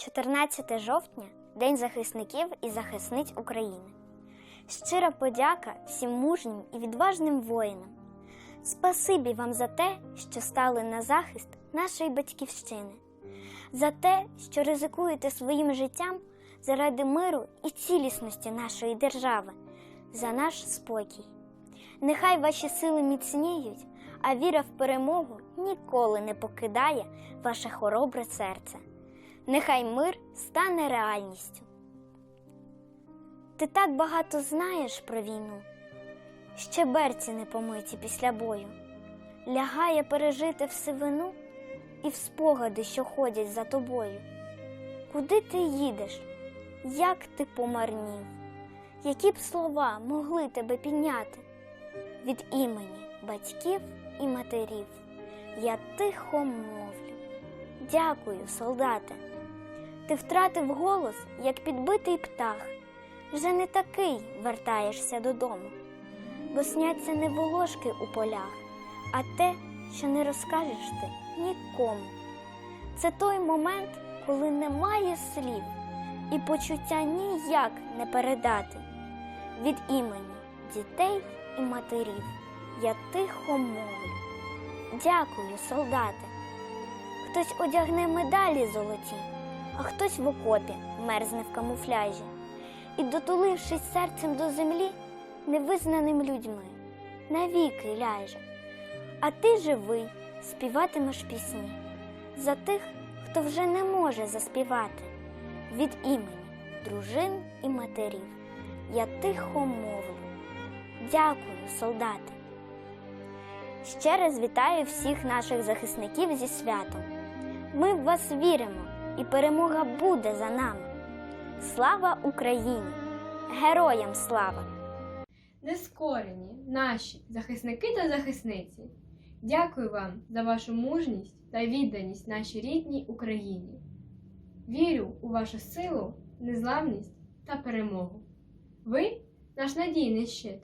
14 жовтня День захисників і захисниць України. Щира подяка всім мужнім і відважним воїнам. Спасибі вам за те, що стали на захист нашої батьківщини, за те, що ризикуєте своїм життям заради миру і цілісності нашої держави, за наш спокій. Нехай ваші сили міцніють, а віра в перемогу ніколи не покидає ваше хоробре серце. Нехай мир стане реальністю. Ти так багато знаєш про війну, ще берці не помиті після бою, лягає пережити всивину і в спогади, що ходять за тобою. Куди ти їдеш? Як ти помарнів? Які б слова могли тебе підняти? Від імені батьків і матерів я тихо мовлю. Дякую, солдате. Ти втратив голос, як підбитий птах. Вже не такий вертаєшся додому, бо сняться не волошки у полях, а те, що не розкажеш ти нікому. Це той момент, коли немає слів, і почуття ніяк не передати. Від імені дітей і матерів я тихо мовлю. Дякую, солдати. Хтось одягне медалі золоті, а хтось в окопі мерзне в камуфляжі і, дотулившись серцем до землі, невизнаним людьми, навіки ляже. А ти живий, співатимеш пісні за тих, хто вже не може заспівати. Від імені дружин і матерів я тихо мовлю. Дякую, солдати. Ще раз вітаю всіх наших захисників зі святом. Ми в вас віримо, і перемога буде за нами. Слава Україні! Героям слава! Нескорені наші захисники та захисниці. Дякую вам за вашу мужність та відданість нашій рідній Україні. Вірю у вашу силу, незламність та перемогу. Ви наш надійний щит.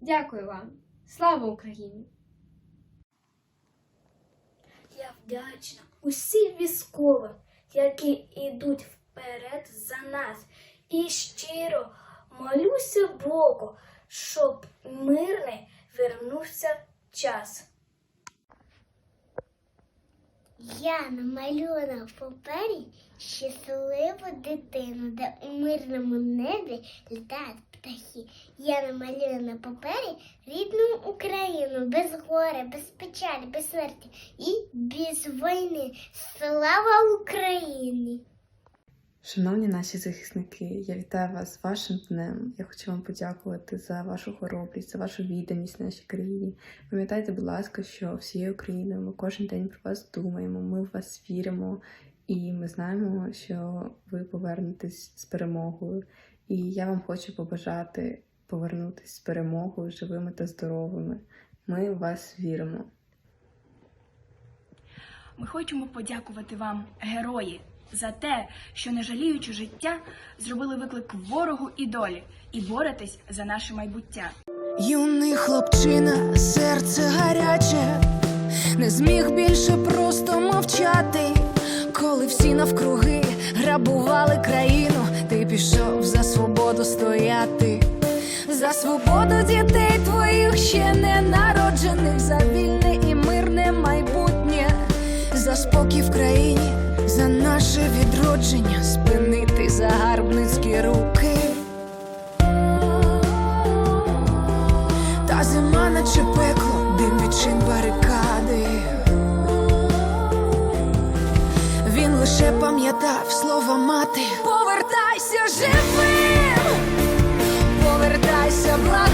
Дякую вам. Слава Україні! Я вдячна усім військовим, які йдуть вперед за нас. І щиро молюся Богу, щоб мирний вернувся час. Я намалюю на папері щасливу дитину, де у мирному небі літають птахи. Я намалюю на папері рідну Україну без горя, без печалі, без смерті і без війни. Слава Україні! Шановні наші захисники, я вітаю вас з вашим днем. Я хочу вам подякувати за вашу хоробрість, за вашу відданість нашій країні. Пам'ятайте, будь ласка, що всією Україною ми кожен день про вас думаємо, ми в вас віримо, і ми знаємо, що ви повернетесь з перемогою. І я вам хочу побажати повернутися з перемогою живими та здоровими. Ми в вас віримо. Ми хочемо подякувати вам, герої, за те, що, не жаліючи життя, зробили виклик ворогу і долі і боретесь за наше майбуття. Юний хлопчина, серце гаряче, не зміг більше просто мовчати, коли всі навкруги грабували країну, пішов за свободу стояти, за свободу дітей твоїх ще не народжених, за вільне і мирне майбутнє, за спокій в країні, за наше відродження, спинити загарбницькі руки. Пам'ятав слова мати. Повертайся живим, повертайся, благаю,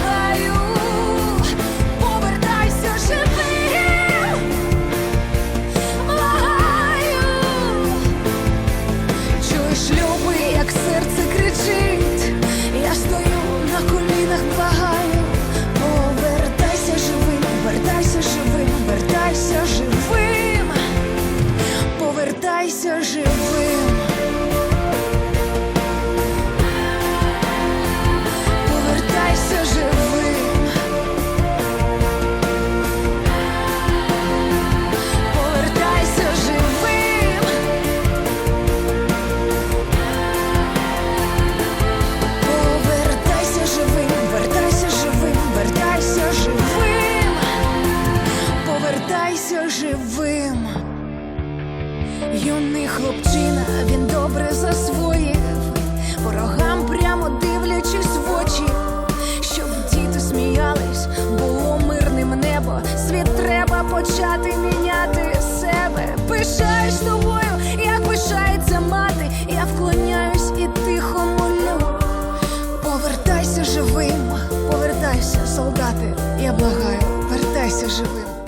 почати міняти себе. Пишаєш тобою, як пишається мати. Я вклоняюсь і тихо молю. Повертайся живим, повертайся, солдати, я благаю, вертайся живим.